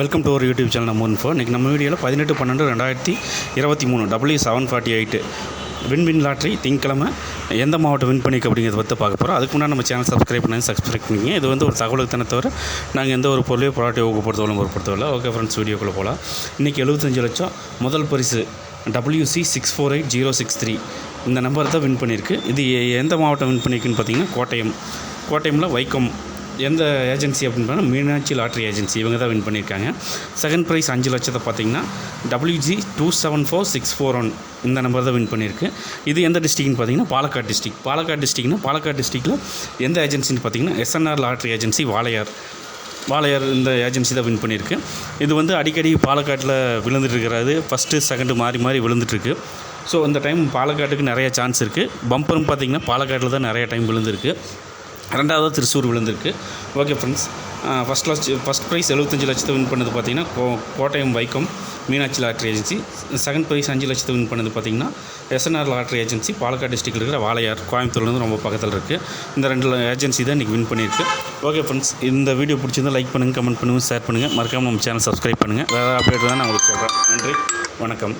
Welcome to ஒரு YouTube channel நம்ம four இன்றைக்கி நம்ம வீடியோவில் பதினெட்டு பன்னெண்டு ரெண்டாயிரத்தி இருபத்தி மூணு W seven forty eight win win lottery திங்கக்கிழமை எந்த மாவட்டம் வின் பண்ணிக்க அப்படிங்கிறத பற்றி பார்க்க போகிறோம் அதுக்கு முன்னாடி நம்ம சேனல் சப்ஸ்கிரைப் பண்ணி சப்ஸ்கிரைப் பண்ணிங்க. இது வந்து ஒரு தகவலுக்கு தானே தவிர நாங்கள் எந்த ஒரு பொருளையோ ப்ராடக்ட்டை ஊக்கப்படுத்தவளும் பொருட்படுத்தவில்லை ஓகே ஃப்ரெண்ட்ஸ் வீடியோக்குள்ளே போகலாம் இன்றைக்கி எழுபத்தஞ்சு லட்சம். முதல் பரிசு WC six four eight zero six three இந்த நம்பர் தான் வின் பண்ணியிருக்கு இது எந்த மாவட்டம் வின் பண்ணியிருக்குன்னு பார்த்தீங்கன்னா கோட்டயம். கோட்டயமில் வைக்கம். எந்த ஏஜென்சி அப்படின்னு மீனாட்சி லாட்ரி ஏஜென்சி. இவங்க தான் வின் பண்ணியிருக்காங்க. செகண்ட் ப்ரைஸ் அஞ்சு லட்சத்தை பார்த்தீங்கன்னா WG two seven four six four one இந்த நம்பர் தான் வின் பண்ணியிருக்கு. இது எந்த டிஸ்ட்ரிக்ட்னு பார்த்தீங்கன்னா பாலக்காடு டிஸ்ட்ரிக் பாலக்காடு டிஸ்ட்ரிக்னா பாலக்காடு டிஸ்ட்ரிக்டில் எந்த ஏஜென்சின்னு பார்த்தீங்கன்னா SNR lottery agency Walayar Walayar இந்த ஏஜென்சி தான் வின் பண்ணியிருக்கு. இது வந்து அடிக்கடி பாலக்காட்டில் விழுந்துட்டுருக்கிறது ஃபஸ்ட்டு செகண்டு மாறி மாறி விழுந்துட்டுருக்கு ஸோ இந்த டைம் பாலக்காட்டுக்கு நிறைய சான்ஸ் இருக்குது பம்பரும் பார்த்தீங்கன்னா பாலக்காட்டில் தான் நிறைய டைம் விழுந்திருக்கு. ரெண்டாவது திருச்சூர் விழுந்திருக்கு. Okay friends first last first prize எழுபத்தஞ்சு லட்சத்தை வின் பண்ணது பார்த்தீங்கன்னா கோ Kottayam Vaikom Meenakshi lottery agency second prize அஞ்சு லட்சத்தை வின் பண்ணது பார்த்தீங்கன்னா எஸ்என்ஆர் லாட்ரி ஏஜென்சி பாலக்காடு டிஸ்ட்ரிக்டில் இருக்கிற வாளையார் கோயம்புத்தூர்லேருந்து ரொம்ப பக்கத்தில் இருக்குது இந்த ரெண்டு ஏஜென்சி தான் இன்றைக்கி வின் பண்ணியிருக்கு. ஓகே ஃப்ரெண்ட்ஸ் இந்த வீடியோ பிடிச்சிருந்தா லைக் பண்ணுங்கள் கமெண்ட் பண்ணுங்கள் ஷேர் பண்ணுங்கள் மறக்காமல் நம்ம சேனல் சப்ஸ்கிரைப் பண்ணுங்கள் வேறு அப்டேட் தான் நான் உங்களுக்கு சொல்கிறேன் நன்றி. வணக்கம்.